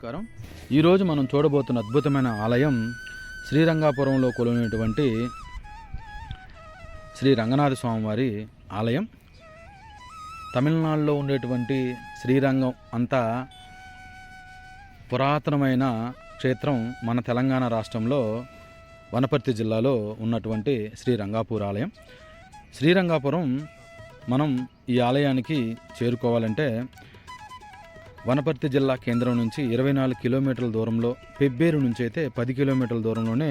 నమస్కారం. ఈరోజు మనం చూడబోతున్న అద్భుతమైన ఆలయం శ్రీరంగాపురంలో కొలువైనటువంటి శ్రీ రంగనాథ స్వామివారి ఆలయం. తమిళనాడులో ఉండేటువంటి శ్రీరంగం అంతా పురాతనమైన క్షేత్రం మన తెలంగాణ రాష్ట్రంలో వనపర్తి జిల్లాలో ఉన్నటువంటి శ్రీ రంగాపూర్ ఆలయం. శ్రీరంగాపురం మనం ఈ ఆలయానికి చేరుకోవాలంటే వనపర్తి జిల్లా కేంద్రం నుంచి ఇరవై నాలుగు కిలోమీటర్ల దూరంలో పెబ్బేరు నుంచి అయితే పది కిలోమీటర్ల దూరంలోనే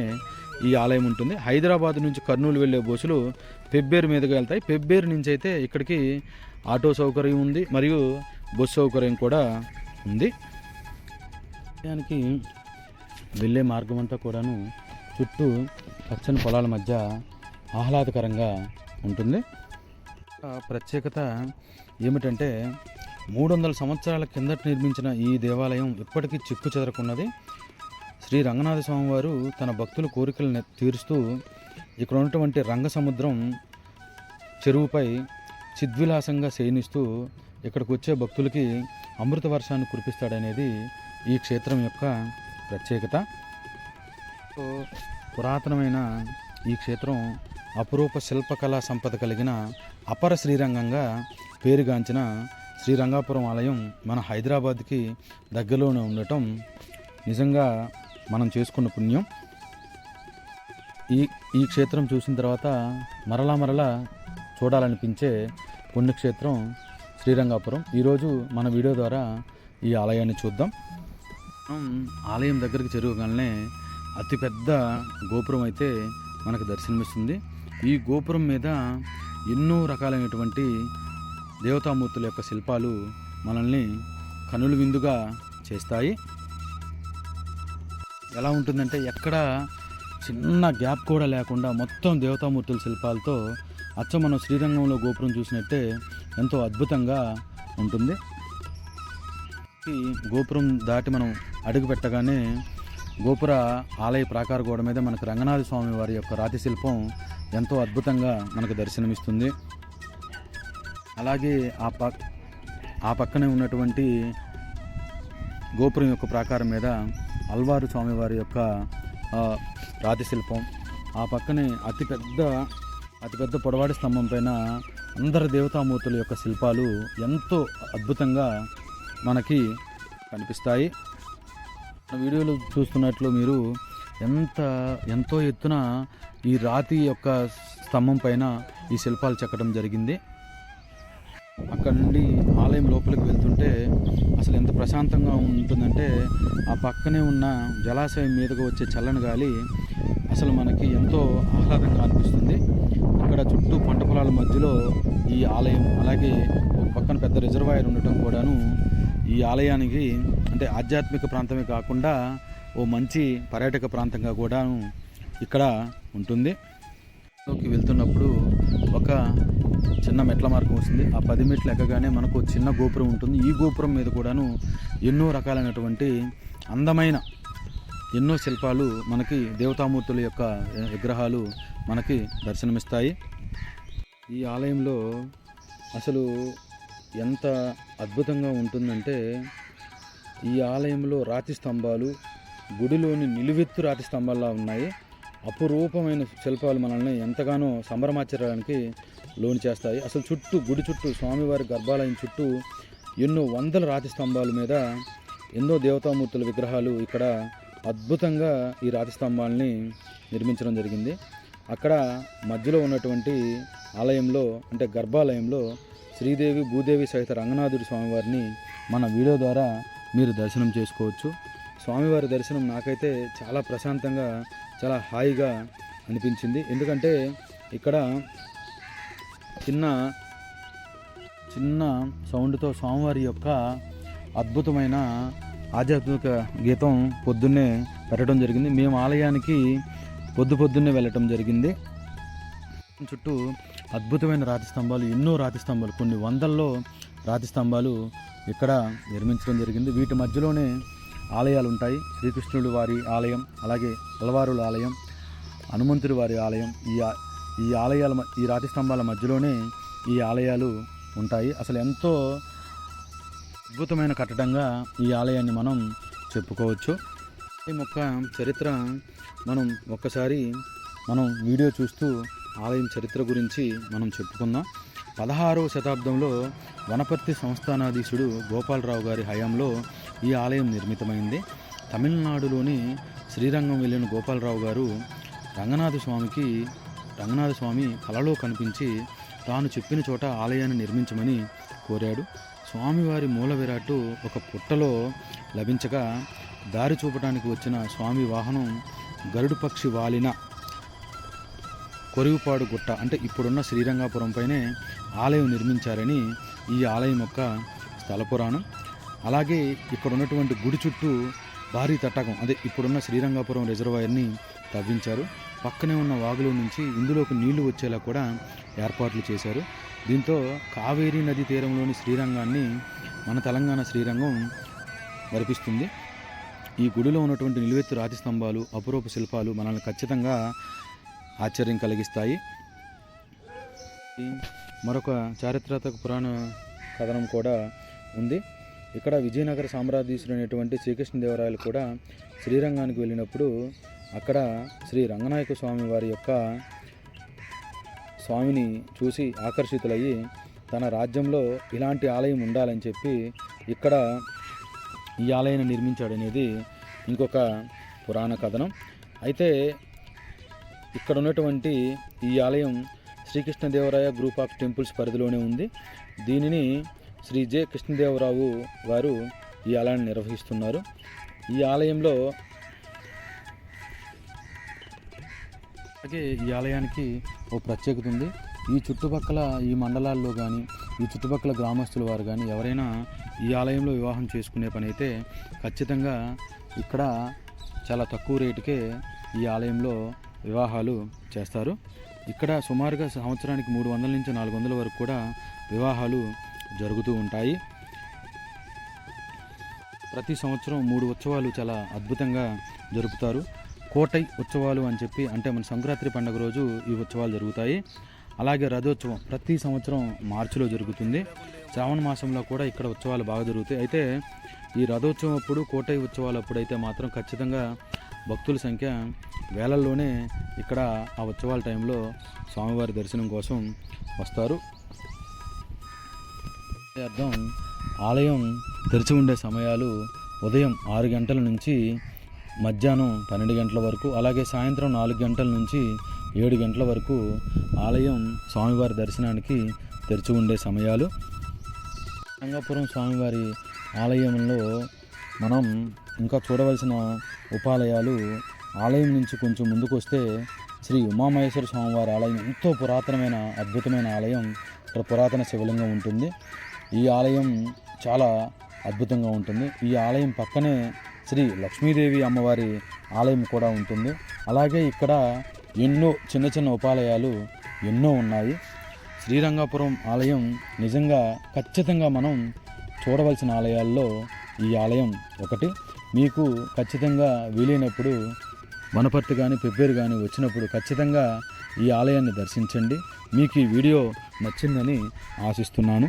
ఈ ఆలయం ఉంటుంది. హైదరాబాద్ నుంచి కర్నూలు వెళ్ళే బస్సులు పెబ్బేరు మీదుగా వెళ్తాయి. పెబ్బేరు నుంచి అయితే ఇక్కడికి ఆటో సౌకర్యం ఉంది మరియు బస్సు సౌకర్యం కూడా ఉంది. దానికి వెళ్ళే మార్గం అంతా కూడాను చుట్టూ పచ్చని పొలాల మధ్య ఆహ్లాదకరంగా ఉంటుంది. ప్రత్యేకత ఏమిటంటే మూడు వందల సంవత్సరాల కిందట నిర్మించిన ఈ దేవాలయం ఇప్పటికీ చిక్కు చెదరకున్నది. శ్రీ రంగనాథ స్వామి వారు తన భక్తుల కోరికలు తీరుస్తూ ఇక్కడ ఉన్నటువంటి రంగసముద్రం చెరువుపై చిద్విలాసంగా శయనిస్తూ ఇక్కడికి వచ్చే భక్తులకి అమృత వర్షాన్ని కురిపిస్తాడనేది ఈ క్షేత్రం యొక్క ప్రత్యేకత. పురాతనమైన ఈ క్షేత్రం అపురూప శిల్పకళా సంపద కలిగిన అపర శ్రీరంగంగా పేరుగాంచిన శ్రీరంగాపురం ఆలయం మన హైదరాబాద్కి దగ్గరలోనే ఉండటం నిజంగా మనం చేసుకున్న పుణ్యం. ఈ ఈ క్షేత్రం చూసిన తర్వాత మరలా మరలా చూడాలనిపించే పుణ్యక్షేత్రం శ్రీరంగాపురం. ఈరోజు మన వీడియో ద్వారా ఈ ఆలయాన్ని చూద్దాం. ఆలయం దగ్గరికి చేరువగానే అతిపెద్ద గోపురం అయితే మనకు దర్శనమిస్తుంది. ఈ గోపురం మీద ఎన్నో రకాలైనటువంటి దేవతామూర్తుల యొక్క శిల్పాలు మనల్ని కనుల విందుగా చేస్తాయి. ఎలా ఉంటుందంటే ఎక్కడ చిన్న గ్యాప్ కూడా లేకుండా మొత్తం దేవతామూర్తుల శిల్పాలతో అచ్చ మనం శ్రీరంగంలో గోపురం చూసినట్టే ఎంతో అద్భుతంగా ఉంటుంది. గోపురం దాటి మనం అడుగు పెట్టగానే గోపుర ఆలయ ప్రాకార గోడ మీద మనకు రంగనాథ స్వామి వారి యొక్క రాతి శిల్పం ఎంతో అద్భుతంగా మనకు దర్శనమిస్తుంది. అలాగే ఆ పక్ ఆ పక్కనే ఉన్నటువంటి గోపురం యొక్క ప్రాకారం మీద అల్వారు స్వామివారి యొక్క రాతి శిల్పం ఆ పక్కనే అతిపెద్ద అతిపెద్ద పొడవాడి స్తంభం పైన అందరి దేవతామూర్తుల యొక్క శిల్పాలు ఎంతో అద్భుతంగా మనకి కనిపిస్తాయి. మన వీడియోలు చూస్తున్నట్లు మీరు ఎంత ఎంతో ఎత్తున ఈ రాతి యొక్క స్తంభం పైన ఈ శిల్పాలు చెక్కడం జరిగింది. అక్కడ నుండి ఆలయం లోపలికి వెళ్తుంటే అసలు ఎంత ప్రశాంతంగా ఉంటుందంటే ఆ పక్కనే ఉన్న జలాశయం మీదకు వచ్చే చల్లని గాలి అసలు మనకి ఎంతో ఆహ్లాదంగా అనిపిస్తుంది. ఇక్కడ చుట్టూ పంట పొలాల మధ్యలో ఈ ఆలయం అలాగే ఒక పక్కన పెద్ద రిజర్వాయర్ ఉండటం కూడాను ఈ ఆలయానికి అంటే ఆధ్యాత్మిక ప్రాంతమే కాకుండా ఓ మంచి పర్యాటక ప్రాంతంగా కూడాను ఇక్కడ ఉంటుంది. లోకి వెళ్తున్నప్పుడు ఒక చిన్న మెట్ల మార్గం వస్తుంది. ఆ పది మెట్లు ఎక్కగానే మనకు చిన్న గోపురం ఉంటుంది. ఈ గోపురం మీద కూడాను ఎన్నో రకాలైనటువంటి అందమైన ఎన్నో శిల్పాలు మనకి దేవతామూర్తుల యొక్క విగ్రహాలు మనకి దర్శనమిస్తాయి. ఈ ఆలయంలో అసలు ఎంత అద్భుతంగా ఉంటుందంటే ఈ ఆలయంలో రాతి స్తంభాలు గుడిలోని నిలువెత్తు రాతి స్తంభాల్లా ఉన్నాయి. అపురూపమైన శిల్పాలు మనల్ని ఎంతగానో సంబరమాచడానికి లోను చేస్తాయి. అసలు చుట్టూ గుడి చుట్టూ స్వామివారి గర్భాలయం చుట్టూ ఎన్నో వందల రాతి స్తంభాల మీద ఎన్నో దేవతామూర్తుల విగ్రహాలు ఇక్కడ అద్భుతంగా ఈ రాతి స్తంభాలని నిర్మించడం జరిగింది. అక్కడ మధ్యలో ఉన్నటువంటి ఆలయంలో అంటే గర్భాలయంలో శ్రీదేవి భూదేవి సహిత రంగనాథుడి స్వామివారిని మన వీడియో ద్వారా మీరు దర్శనం చేసుకోవచ్చు. స్వామివారి దర్శనం నాకైతే చాలా ప్రశాంతంగా చాలా హాయిగా అనిపించింది. ఎందుకంటే ఇక్కడ చిన్న చిన్న సౌండ్తో స్వామివారి యొక్క అద్భుతమైన ఆధ్యాత్మిక గీతం పొద్దున్నే పెట్టడం జరిగింది. మేము ఆలయానికి పొద్దు పొద్దున్నే వెళ్ళటం జరిగింది. చుట్టూ అద్భుతమైన రాతి స్తంభాలు ఎన్నో రాతి స్తంభాలు కొన్ని వందల్లో రాతి స్తంభాలు ఇక్కడ నిర్మించడం జరిగింది. వీటి మధ్యలోనే ఆలయాలు ఉంటాయి శ్రీకృష్ణుడి వారి ఆలయం అలాగే అలవారుల ఆలయం హనుమంతుడి వారి ఆలయం ఈ ఆ- ఈ ఆలయాల ఈ రాతి స్తంభాల మధ్యలోనే ఈ ఆలయాలు ఉంటాయి. అసలు ఎంతో అద్భుతమైన కట్టడంగా ఈ ఆలయాన్ని మనం చెప్పుకోవచ్చు. ఈ మొక్క చరిత్ర మనం ఒక్కసారి మనం వీడియో చూస్తూ ఆలయం చరిత్ర గురించి మనం చెప్పుకుందాం. పదహారవ శతాబ్దంలో వనపర్తి సంస్థానాధీశుడు గోపాలరావు గారి హయాంలో ఈ ఆలయం నిర్మితమైంది. తమిళనాడులోని శ్రీరంగం వెళ్ళిన గోపాలరావు గారు రంగనాథ స్వామికి రంగనాథ స్వామి కలలో కనిపించి తాను చెప్పిన చోట ఆలయాన్ని నిర్మించమని కోరాడు. స్వామివారి మూల విరాట్టు ఒక పుట్టలో లభించగా దారి చూపడానికి వచ్చిన స్వామి వాహనం గరుడు పక్షి వాలిన కొరివిపాడు గుట్ట అంటే ఇప్పుడున్న శ్రీరంగాపురం పైనే ఆలయం నిర్మించారని ఈ ఆలయం యొక్క స్థల పురాణం. అలాగే ఇక్కడ ఉన్నటువంటి గుడి చుట్టూ భారీ తట్టకం అదే ఇప్పుడున్న శ్రీరంగాపురం రిజర్వాయర్ని తవ్వించారు. పక్కనే ఉన్న వాగులో నుంచి ఇందులోకి నీళ్ళు వచ్చేలా కూడా ఏర్పాట్లు చేశారు. దీంతో కావేరీ నది తీరంలోని శ్రీరంగాన్ని మన తెలంగాణ శ్రీరంగం మరిపిస్తుంది. ఈ గుడిలో ఉన్నటువంటి నిలువెత్తు రాతి స్తంభాలు అపురూప శిల్పాలు మనల్ని ఖచ్చితంగా ఆశ్చర్యం కలిగిస్తాయి. మరొక చారిత్రాత్మక పురాణ కథనం కూడా ఉంది. ఇక్కడ విజయనగర సామ్రాజ్యసుడు శ్రీకృష్ణదేవరాయలు కూడా శ్రీరంగానికి వెళ్ళినప్పుడు అక్కడ శ్రీ రంగనాయక స్వామి వారి యొక్క స్వామిని చూసి ఆకర్షితులయ్యి తన రాజ్యంలో ఇలాంటి ఆలయం ఉండాలని చెప్పి ఇక్కడ ఈ ఆలయాన్ని నిర్మించాడనేది ఇంకొక పురాణ కథనం. అయితే ఇక్కడ ఉన్నటువంటి ఈ ఆలయం శ్రీకృష్ణదేవరాయ గ్రూప్ ఆఫ్ టెంపుల్స్ పరిధిలోనే ఉంది. దీనిని శ్రీ జె కృష్ణదేవరావు వారు ఈ ఆలయాన్ని నిర్వహిస్తున్నారు. ఈ ఆలయంలో అలాగే ఈ ఆలయానికి ఓ ప్రత్యేకత ఉంది. ఈ చుట్టుపక్కల ఈ మండలాల్లో కానీ ఈ చుట్టుపక్కల గ్రామస్తుల వారు కానీ ఎవరైనా ఈ ఆలయంలో వివాహం చేసుకునే పని అయితే ఖచ్చితంగా ఇక్కడ చాలా తక్కువ రేటుకే ఈ ఆలయంలో వివాహాలు చేస్తారు. ఇక్కడ సుమారుగా సంవత్సరానికి మూడు వందల నుంచి నాలుగు వందల వరకు కూడా వివాహాలు జరుగుతూ ఉంటాయి. ప్రతి సంవత్సరం మూడు ఉత్సవాలు చాలా అద్భుతంగా జరుపుతారు. కోటై ఉత్సవాలు అని చెప్పి అంటే మన సంక్రాంతి పండుగ రోజు ఈ ఉత్సవాలు జరుగుతాయి. అలాగే రథోత్సవం ప్రతి సంవత్సరం మార్చిలో జరుగుతుంది. శ్రావణ మాసంలో కూడా ఇక్కడ ఉత్సవాలు బాగా జరుగుతాయి. అయితే ఈ రథోత్సవం అప్పుడు కోటై ఉత్సవాలు అప్పుడు అయితే మాత్రం ఖచ్చితంగా భక్తుల సంఖ్య వేలల్లోనే ఇక్కడ ఆ ఉత్సవాల టైంలో స్వామివారి దర్శనం కోసం వస్తారు. అర్థం ఆలయం తెరిచి ఉండే సమయాలు ఉదయం ఆరు గంటల నుంచి మధ్యాహ్నం పన్నెండు గంటల వరకు అలాగే సాయంత్రం నాలుగు గంటల నుంచి ఏడు గంటల వరకు ఆలయం స్వామివారి దర్శనానికి తెరిచి ఉండే సమయాలు. రంగాపురం స్వామివారి ఆలయంలో మనం ఇంకా చూడవలసిన ఉపాలయాలు ఆలయం నుంచి కొంచెం ముందుకు వస్తే శ్రీ ఉమామహేశ్వర స్వామివారి ఆలయం ఎంతో పురాతనమైన అద్భుతమైన ఆలయం ఇక్కడ పురాతన శివలింగం ఉంటుంది. ఈ ఆలయం చాలా అద్భుతంగా ఉంటుంది. ఈ ఆలయం పక్కనే శ్రీ లక్ష్మీదేవి అమ్మవారి ఆలయం కూడా ఉంటుంది. అలాగే ఇక్కడ ఎన్నో చిన్న చిన్న ఉపాలయాలు ఎన్నో ఉన్నాయి. శ్రీరంగాపురం ఆలయం నిజంగా ఖచ్చితంగా మనం చూడవలసిన ఆలయాల్లో ఈ ఆలయం ఒకటి. మీకు ఖచ్చితంగా వీలైనప్పుడు వనపర్తి కానీ పెబ్బేరు కానీ వచ్చినప్పుడు ఖచ్చితంగా ఈ ఆలయాన్ని దర్శించండి. మీకు ఈ వీడియో నచ్చిందని ఆశిస్తున్నాను.